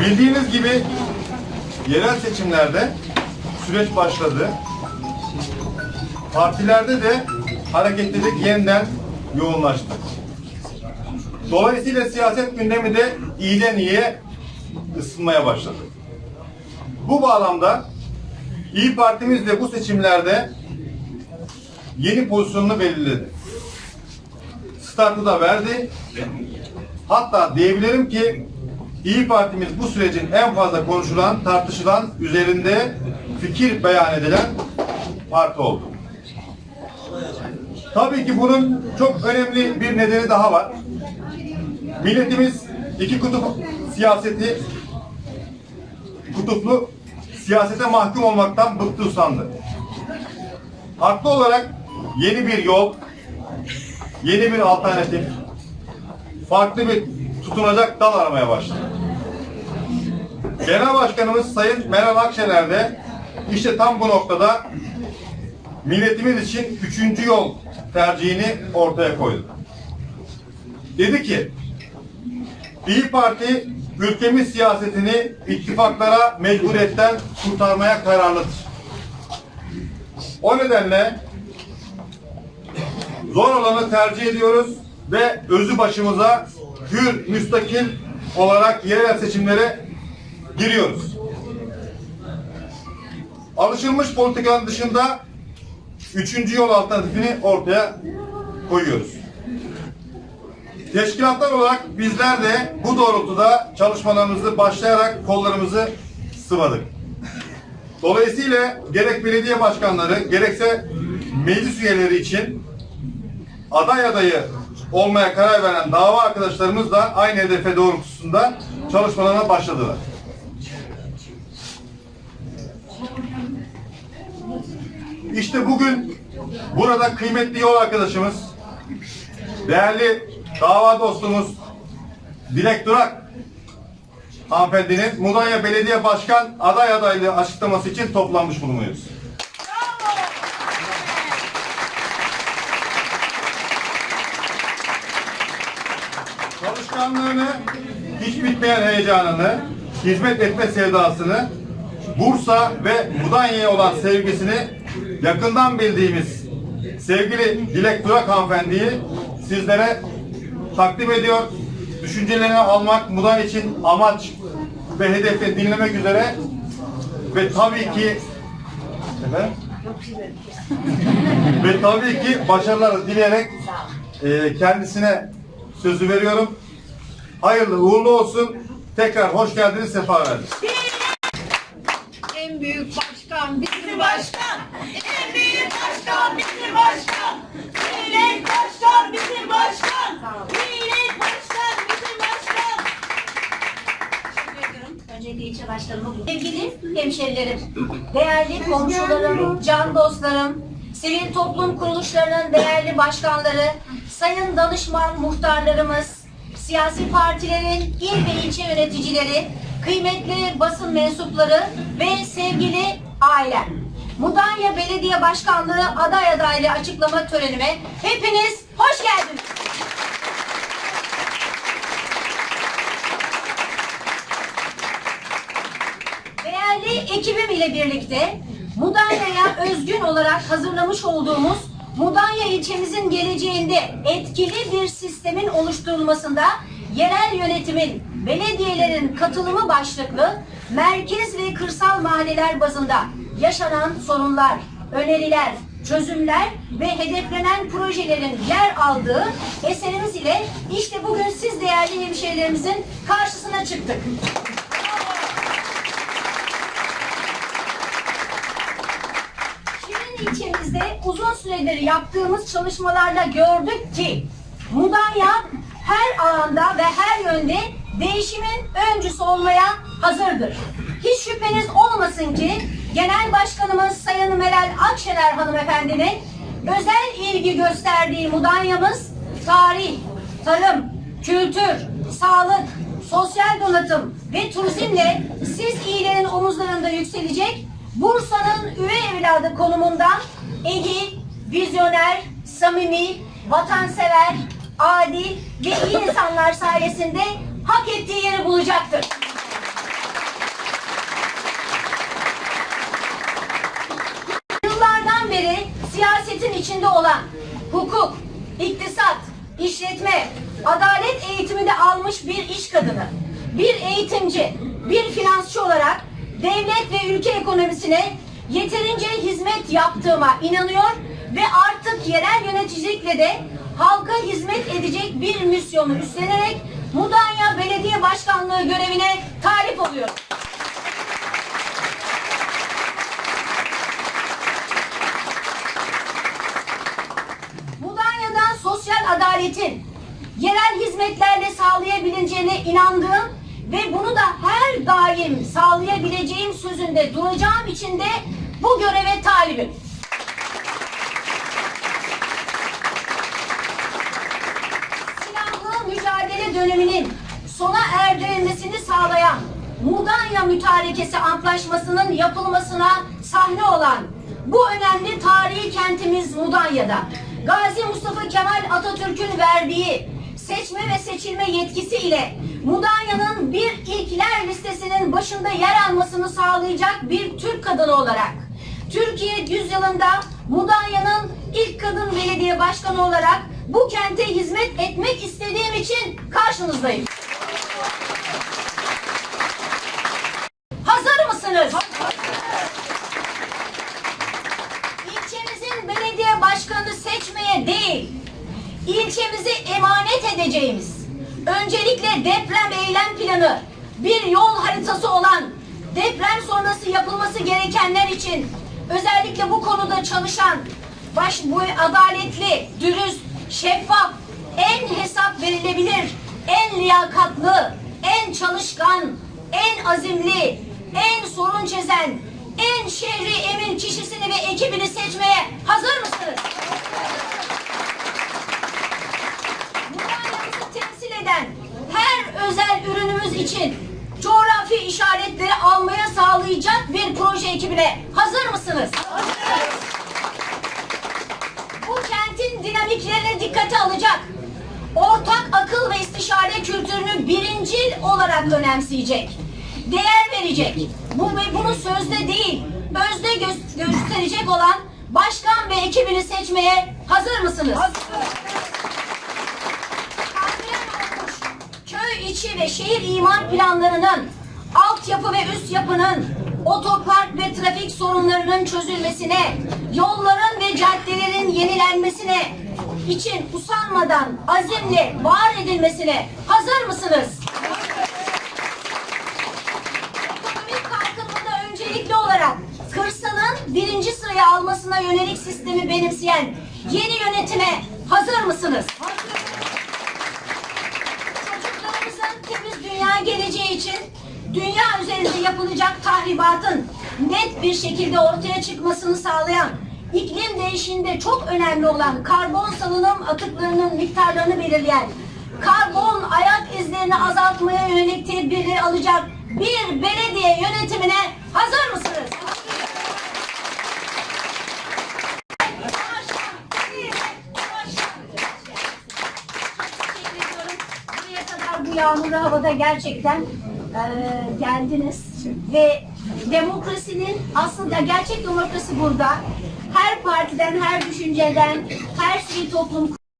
Bildiğiniz gibi yerel seçimlerde süreç başladı. Partilerde de hareketlilik yeniden yoğunlaştı. Dolayısıyla siyaset gündemi de iyiden iyiye ısınmaya başladı. Bu bağlamda İyi Partimiz de bu seçimlerde yeni pozisyonunu belirledi. Startı da verdi. Hatta diyebilirim ki İyi Partimiz bu sürecin en fazla konuşulan, tartışılan, üzerinde fikir beyan edilen parti oldu. Tabii ki bunun çok önemli bir nedeni daha var. Milletimiz iki kutup siyaseti kutuplu siyasete mahkum olmaktan bıktı usandı. Haklı olarak yeni bir yol, yeni bir alternatif, farklı bir tutunacak dal aramaya başladı. Genel Başkanımız Sayın Meral Akşener de işte tam bu noktada milletimiz için üçüncü yol tercihini ortaya koydu. Dedi ki, İyi Parti ülkemiz siyasetini ittifaklara mecburiyetten kurtarmaya kararlıdır. O nedenle zor olanı tercih ediyoruz ve özü başımıza hür, müstakil olarak yerel seçimlere giriyoruz. Alışılmış politikanın dışında üçüncü yol alternatifini ortaya koyuyoruz. Teşkilatlar olarak bizler de bu doğrultuda çalışmalarımızı başlayarak kollarımızı sıvadık. Dolayısıyla gerek belediye başkanları gerekse meclis üyeleri için aday adayı olmaya karar veren dava arkadaşlarımız da aynı hedefe doğrultusunda çalışmalarına başladılar. İşte bugün burada kıymetli yol arkadaşımız, değerli dava dostumuz Dilek Durak hanımefendinin Mudanya Belediye Başkan aday adaylığı açıklaması için toplanmış bulunuyoruz. Çalışkanlığını, hiç bitmeyen heyecanını, hizmet etme sevdasını, Bursa ve Mudanya'ya olan sevgisini yakından bildiğimiz sevgili Dilek Durak hanımefendiyi sizlere takdim ediyor. Düşüncelerini almak, Mudanya için amaç ve hedefi dinlemek üzere ve tabii ki efendim? ve tabii ki başarılar dileyerek e, kendisine sözü veriyorum. Hayırlı uğurlu olsun. Tekrar hoş geldiniz, sefa verdiniz. En büyük başkan bizim başkan. En büyük başkan bizim başkan. Millet başkan bizim başkan. Millet başkan bizim başkan. Teşekkür ediyorum. Öncelikle ilçe başkanıma bu. Sevgili hemşerilerim, değerli komşularım, can dostlarım, sivil toplum kuruluşlarının değerli başkanları, sayın danışman muhtarlarımız, siyasi partilerin il ve ilçe yöneticileri, kıymetli basın mensupları ve sevgili ailem. Mudanya Belediye Başkanlığı aday adaylığı açıklama törenime hepiniz hoş geldiniz. Değerli ekibim ile birlikte Mudanya'ya özgün olarak hazırlamış olduğumuz Mudanya ilçemizin geleceğinde etkili bir sistemin oluşturulmasında yerel yönetimin, belediyelerin katılımı başlıklı merkez ve kırsal mahalleler bazında yaşanan sorunlar, öneriler, çözümler ve hedeflenen projelerin yer aldığı eserimiz ile işte bugün siz değerli hemşehrilerimizin karşısına çıktık. İlçemizde uzun süredir yaptığımız çalışmalarla gördük ki Mudanya her alanda ve her yönde değişimin öncüsü olmaya hazırdır. Hiç şüpheniz olmasın ki Genel Başkanımız Sayın Meral Akşener hanımefendinin özel ilgi gösterdiği Mudanya'mız tarih, tarım, kültür, sağlık, sosyal donatım ve turizmle siz iyilerin omuzlarında yükselecek Bursa'nın üvey evladı konumundan ehil, vizyoner, samimi, vatansever, adil ve iyi insanlar sayesinde hak ettiği yeri bulacaktır. Yıllardan beri siyasetin içinde olan hukuk, iktisat, işletme, adalet eğitimi de almış bir iş kadını, bir eğitimci, bir finansçı olarak devlet ve ülke ekonomisine yeterince hizmet yaptığıma inanıyor ve artık yerel yöneticilikle de halka hizmet edecek bir misyonu üstlenerek Mudanya Belediye Başkanlığı görevine talip oluyorum. Mudanya'dan sosyal adaletin yerel hizmetlerle sağlayabileceğine inandığım ve bunu da her daim sağlayabileceğim sözünde duracağım için de bu göreve talibim. silahlı mücadele döneminin sona erdirilmesini sağlayan Mudanya Mütarekesi Antlaşması'nın yapılmasına sahne olan bu önemli tarihi kentimiz Mudanya'da Gazi Mustafa Kemal Atatürk'ün verdiği seçme ve seçilme yetkisi ile Mudanya'nın bir ilkler listesinin başında yer almasını sağlayacak bir Türk kadını olarak Türkiye yüzyılında Mudanya'nın ilk kadın belediye başkanı olarak bu kente hizmet etmek istediğim için karşınızdayım. Hazır mısınız? İlçemizin belediye başkanı seçmeye değil, ilçemizi emanet edeceğimiz, öncelikle deprem eylem planı, bir yol haritası olan deprem sonrası yapılması gerekenler için özellikle bu konuda çalışan, baş, bu adaletli, dürüst, şeffaf, en hesap verilebilir, en liyakatlı, en çalışkan, en azimli, en sorun çözen, en şehri emin kişisini ve ekibini seçmeye hazır mısınız? Mudanya'mızı temsil eden her özel ürünümüz için coğrafi işaretleri almaya sağlayacak bir proje ekibine hazır mısınız? Bu kentin dinamiklerine dikkate alacak, ortak akıl ve istişare kültürünü birincil olarak önemseyecek, değer verecek. Bu ve bunu sözde değil, özde gö- gösterecek olan başkan ve ekibini seçmeye hazır mısınız? Olmuş köy içi ve şehir imar planlarının altyapı ve üst yapının otopark ve trafik sorunlarının çözülmesine, yolların ve caddelerin yenilenmesine için usanmadan azimle var edilmesine hazır mısınız? Ekonomik kalkınmada öncelikli olarak kırsalın birinci sıraya almasına yönelik sistemi benimseyen yeni yönetime hazır mısınız? Çocuklarımızın temiz dünya geleceği için dünya üzerinde yapılacak tahribatın net bir şekilde ortaya çıkmasını sağlayan iklim değişiminde çok önemli olan karbon salınım atıklarının miktarlarını belirleyen karbon ayak izlerini azaltmaya yönelik tedbirleri alacak bir belediye yönetimine hazır mısınız? Bu yağmurlu havada gerçekten eee, geldiniz ve demokrasinin aslında gerçek demokrasi burada. Her partiden, her düşünceden, her sivil toplum